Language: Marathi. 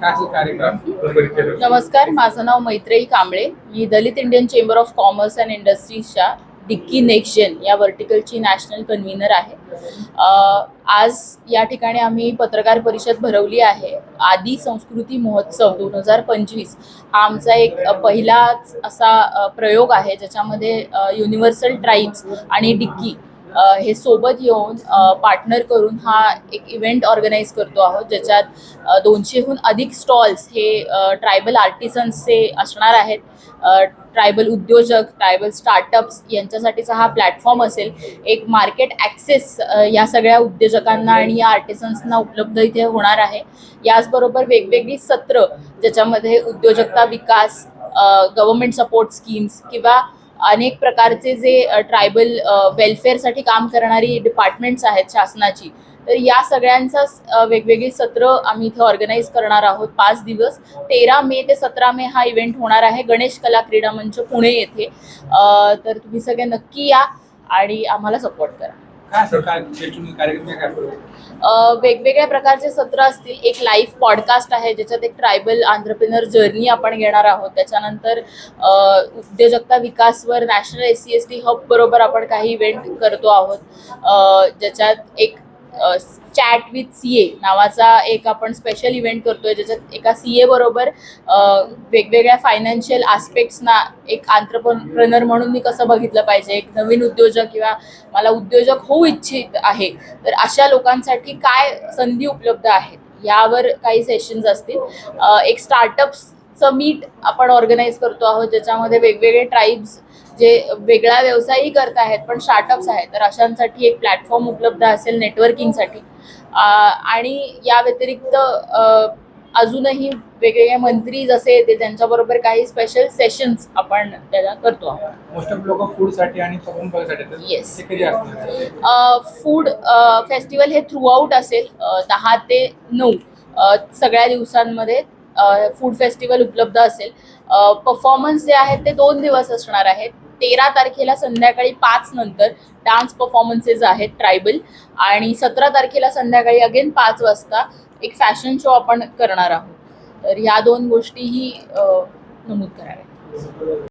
काय कार्यक्रम? नमस्कार माझं नाव मैत्रेयी कांबळे. मी Dalit Indian Chamber of Commerce and इंडस्ट्रीजच्या डिक्की नेक्शन या वर्टिकलची नॅशनल कन्व्हिनर आहे. आज या ठिकाणी आम्ही पत्रकार परिषद भरवली आहे. आदी संस्कृती महोत्सव दोन हजार पंचवीस हा आमचा एक पहिलाच असा प्रयोग आहे ज्याच्यामध्ये युनिव्हर्सल ट्राईब्स आणि डिक्की हे सोबत येऊन पार्टनर करून हा एक इव्हेंट ऑर्गनाईज करतो आहोत ज्याच्यात दोनशेहून अधिक स्टॉल्स हे ट्रायबल आर्टिसन्सचे असणार आहेत. ट्रायबल उद्योजक ट्रायबल स्टार्टअप्स यांच्यासाठीचा हा प्लॅटफॉर्म असेल. एक मार्केट ॲक्सेस या सगळ्या उद्योजकांना आणि या आर्टिसन्सना उपलब्ध इथे होणार आहे. याचबरोबर वेगवेगळी सत्र ज्याच्यामध्ये उद्योजकता विकास गव्हर्मेंट सपोर्ट स्कीम्स किंवा अनेक प्रकारचे जे ट्रायबल वेलफेअरसाठी काम करणारी डिपार्टमेंट्स आहेत शासनाची. तर या सगळ्यांचा वेगवेगळी सत्र आम्ही इथे ऑर्गनाईज करणार आहोत पाच दिवस. तेरा मे ते सतरा मे हा इव्हेंट होणार आहे गणेश कला क्रीडा मंच पुणे येथे. तर तुम्ही सगळे नक्की या आणि आम्हाला सपोर्ट करा. काय काय शैक्षणिक कार्यक्रम काय वेगवेगळ्या प्रकारचे सत्र असतील. एक लाईव्ह पॉडकास्ट आहे ज्याच्यात एक ट्रायबल आंतरप्रिनर जर्नी आपण घेणार आहोत. त्याच्यानंतर अ, उद्योजकता विकासवर national S C S T hub बरोबर आपण काही इव्हेंट करतो आहोत. अ, ज्याच्यात एक चॅट विथ सी ए नावाचा एक आपण स्पेशल इव्हेंट करतोय ज्याच्यात एका सी ए बरोबर वेगवेगळ्या फायनान्शियल आस्पेक्ट्सना एक आंतरप्रनर म्हणून मी कसं बघितलं पाहिजे एक नवीन उद्योजक किंवा मला उद्योजक होऊ इच्छित आहे तर अशा लोकांसाठी काय संधी उपलब्ध आहेत? यावर काही सेशन्स असतील. एक स्टार्टअप्सचं मीट आपण ऑर्गनाईज करतो आहोत ज्याच्यामध्ये वेगवेगळे ट्राईब्स जे वेगळा व्यवसायही करत आहेत पण स्टार्टअप्स आहेत. तर अशांसाठी एक प्लॅटफॉर्म उपलब्ध असेल नेटवर्किंगसाठी आणि या व्यतिरिक्त अजूनही वेगवेगळे मंत्री जसे येते त्यांच्याबरोबर काही स्पेशल सेशन्स आपण त्याला करतो आहोत. मोस्ट ऑफ लोक फूडसाठी आणि असणार? फूड फेस्टिवल हे थ्रू आउट असेल दहा ते नऊ सगळ्या दिवसांमध्ये फूड फेस्टिवल उपलब्ध असेल. परफॉर्मन्स जे आहेत ते दोन दिवस असणार आहेत. तेरा तारखेला संध्याकाळी पाच नंतर डान्स परफॉर्मन्सेस आहेत ट्रायबल आणि सतरा तारखेला संध्याकाळी अगेन पाच वाजता एक फॅशन शो आपण करणार आहोत. तर ह्या दोन गोष्टीही नमूद कराव्यात.